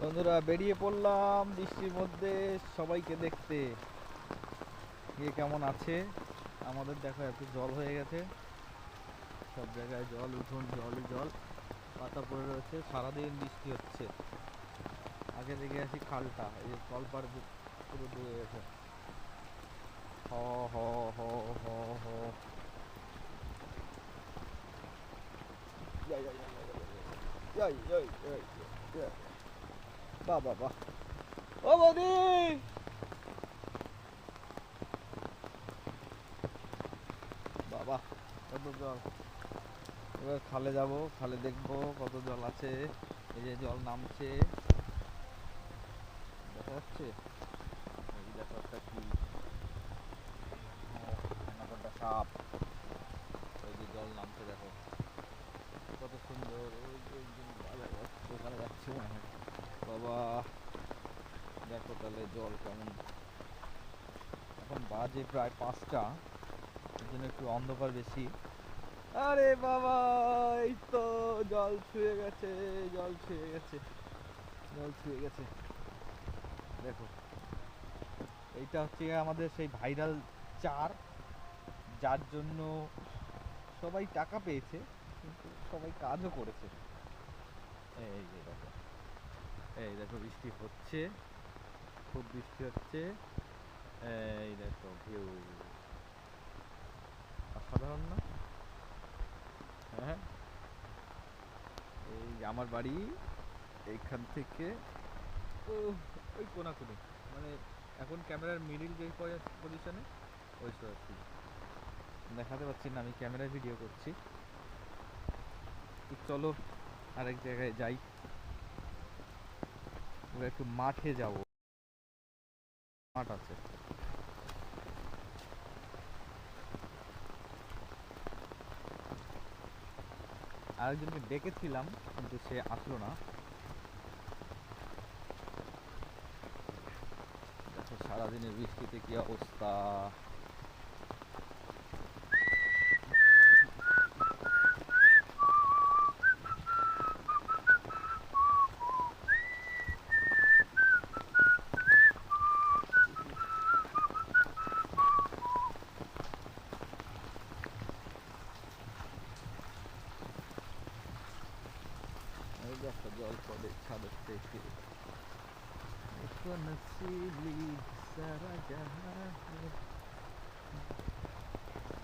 বন্ধুরা বেরিয়ে পড়লাম বৃষ্টির মধ্যে সবাইকে দেখতে কে কেমন আছে আমাদের দেখো এত জল হয়ে গেছে সব জায়গায় জল উঠোন জলই জল পাতা পড়ে রয়েছে সারাদিন বৃষ্টি হচ্ছে আগে দেখে আসি খালটা এই কলপার পুরো ডুবে গেছে হ হ হ হ হ যাই যাই যাই যাই যাই যাই বাহ বাহ। বাহ ও বৌদি! খালে যাব, খালে দেখব কত জল আছে। এই যে জল নামছে। দেখা যাচ্ছে? এই দেখো একটা একটা সাপ। ওই যে জল নামছে, দেখো ওই যে একজন দাদা যাচ্ছে, ওখানে যাচ্ছে মনে হয় বাবা দেখো তাহলে জল কেমন? এখন বাজে প্রায় পাঁচটা, এর জন্য একটু অন্ধকার বেশি। আরে বাবা, এই তো জল ছুঁয়ে গেছে, জল ছুঁয়ে গেছে, জল ছুঁয়ে গেছে। দেখো, এইটা হচ্ছে আমাদের সেই ভাইরাল চার, যার জন্য সবাই টাকা পেয়েছে, কিন্তু সবাই কাজও করেছে। এই দেখো এই দেখো বৃষ্টি হচ্ছে। খুব বৃষ্টি হচ্ছে। এই দেখো ভিউ অসাধারণ না? হ্যাঁ এই আমার বাড়ি এইখান থেকে ও ওই কোনাকুনি। মানে এখন ক্যামেরার মিডিল যে পজিশনে ওই সব আর দেখাতে পাচ্ছি না, আমি ক্যামেরায় ভিডিও করছি। চলো আরেক জায়গায় যাই। একটু মাঠে যাব। মাঠ আছে। আরেকজনকে ডেকেছিলাম কিন্তু সে আসলো না। দেখো সারাদিনের বৃষ্টিতে কি অবস্থা।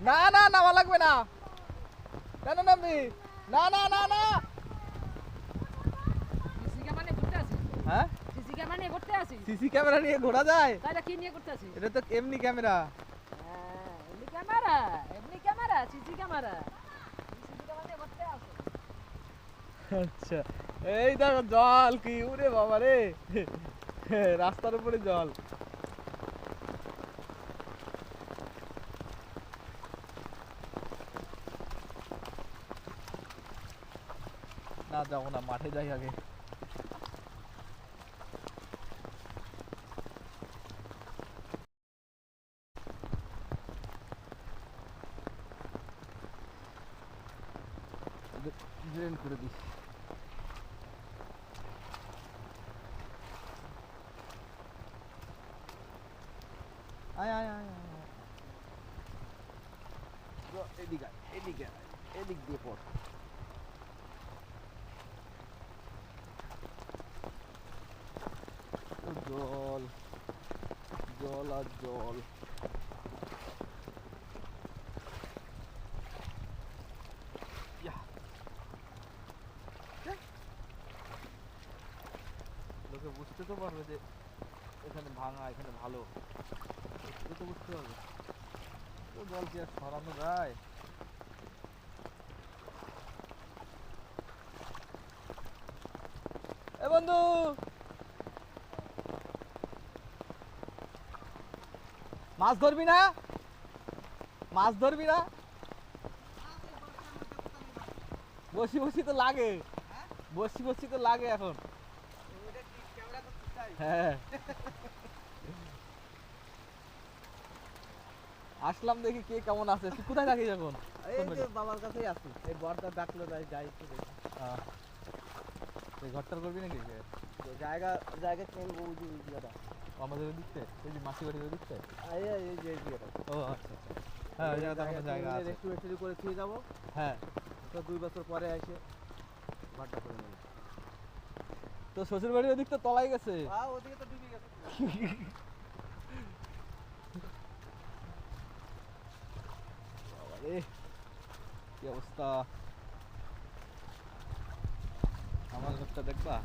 না না না নামা লাগবে না। কেন নামবি। না না না না। হ্যাঁ? সিসি ক্যামেরা নিয়ে ঘোরা যায়? তাহলে কি নিয়ে এটা তো এমনি ক্যামেরা। হ্যাঁ, এমনি ক্যামেরা এমনি ক্যামেরা সিসি ক্যামেরা। ক্যামেরা আচ্ছা এই দেখো জল কি উরে বাবা রে। রাস্তার উপরে জল। না যাব না মাঠে যাই আগে। করে দিস। জল জল আর জল। লোকে বুঝতে তো পারবে যে এখানে ভাঙা, এখানে ভালো। বুঝতে তো বুঝতে হবে তো জল কি আর সরানো যায়? এ বন্ধু! মাছ ধরবি না? মাছ ধরবি না? বসি বসি তো লাগে। বসি বসি তো লাগে এখন। হ্যাঁ। আসলাম দেখি কে কেমন আছে। তুই কোথায় থাকিস এখন? এই যে বাবার কাছেই আছি। এই বর্দা ডাকলো তাই যাই একটু দেখি। ঘরটার করবি নাকি? তো জায়গা জায়গা কিনবো ওই যে ওই জায়গাটা আমাদের দিকতে এই যে মাসি বাড়ির দিকতে এই এই যে জায়গাটা। ও আচ্ছা আচ্ছা। হ্যাঁ ওই জায়গাতে আমাদের জায়গা আছে। একটু একটু করে খেয়ে যাব। হ্যাঁ। তো দুই বছর পরে এসে ঘরটা করে নেব। তো শ্বশুর বাড়ির ওদিক তো তলাই গেছে? আ ওদিকে তো ডুবে গেছে। বাবারে, কি অবস্থা? আমার ঘরটা দেখবা?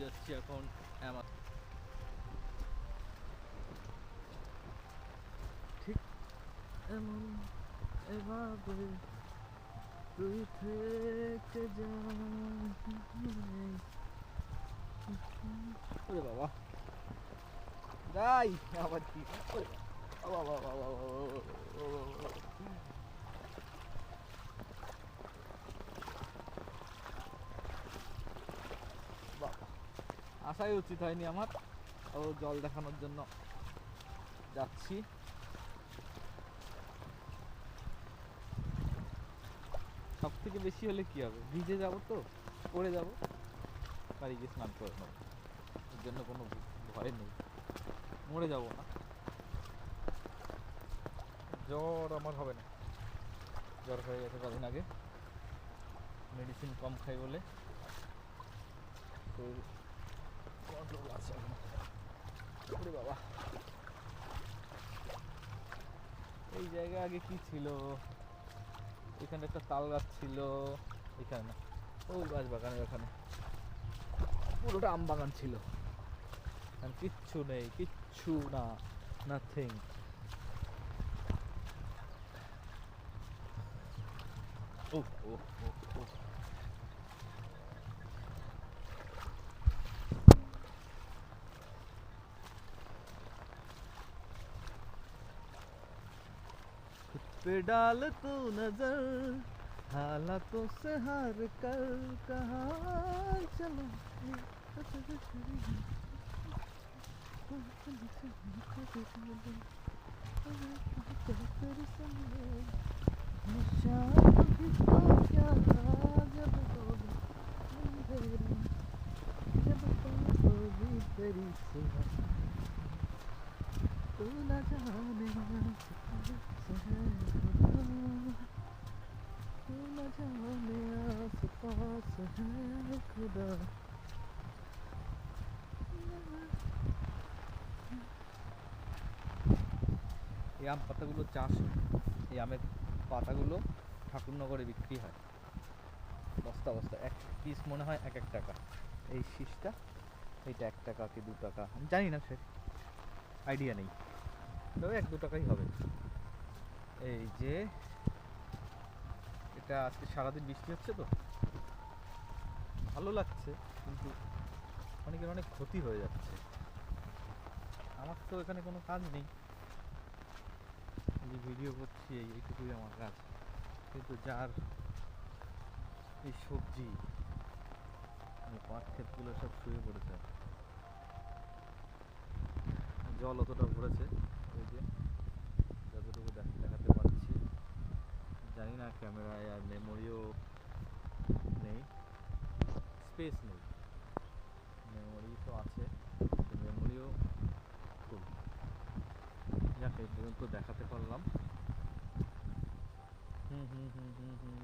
যাচ্ছি এখন আমার ঠিক এমন এভাবে তুই থেকে যা ওরে বাবা যাই আবার কি ওরে বাবা, বাবা, বাবা, বাবা, বাবা, বাবা। বাবা, আসাই উচিত হয়নি আমার। ও জল দেখানোর জন্য যাচ্ছি। সব থেকে বেশি হলে কি হবে? ভিজে যাব তো? পড়ে যাব? বাড়ি গিয়ে স্নান করে নেব। এর জন্য কোনো ভয় নেই। মরে যাব না। জ্বর আমার হবে না। জ্বর হয়ে গেছে কদিন আগে। মেডিসিন কম খাই বলে। শরীর control আছে। ওরে বাবা এই জায়গা আগে কি ছিল? এখানে একটা তাল গাছ ছিল। এখানে ওই গাছ বাগানের ওখানে। পুরোটা আম বাগান ছিল। কিচ্ছু নেই, কিচ্ছু না নাথিং ও ও ও पे डाल तू नज़र हालातों से हार कर कहा चलो? तू जाने এই আম পাতাগুলো চাষ। এই আমের পাতাগুলো ঠাকুরনগরে বিক্রি হয়। বস্তা বস্তা, এক পিস মনে হয় এক এক টাকা। এই শীষটা এইটা এক টাকা কি দু টাকা, আমি জানি না, সে আইডিয়া নেই। তবে এক দু টাকাই হবে। এই যে, এটা আজকে সারাদিন বৃষ্টি হচ্ছে তো। ভালো লাগছে, কিন্তু অনেকের অনেক ক্ষতি হয়ে যাচ্ছে। আমার তো এখানে কোনো কাজ নেই। এই ভিডিও করছি, এই এইটুকুই আমার কাজ। কিন্তু যার এই সবজি পাট ক্ষেতগুলো সব শুয়ে পড়েছে। জল অতটা ভরেছে ওই যে যতটুকু দেখ- দেখাতে পারছি জানি না ক্যামেরায় আর মেমোরিও নেই স্পেস নেই মেমোরি তো আছে মেমোরিও খুব যাক এই পর্যন্ত দেখাতে পারলাম হুম হুম হুম হুম হুম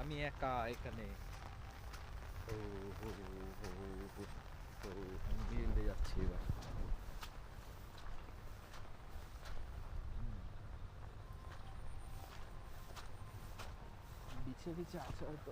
আমি একা এখানে ও হো হো হো হো হো আমি বিল্ডে যাচ্ছি এবার হুম। বিছে বিছে আছে হয়তো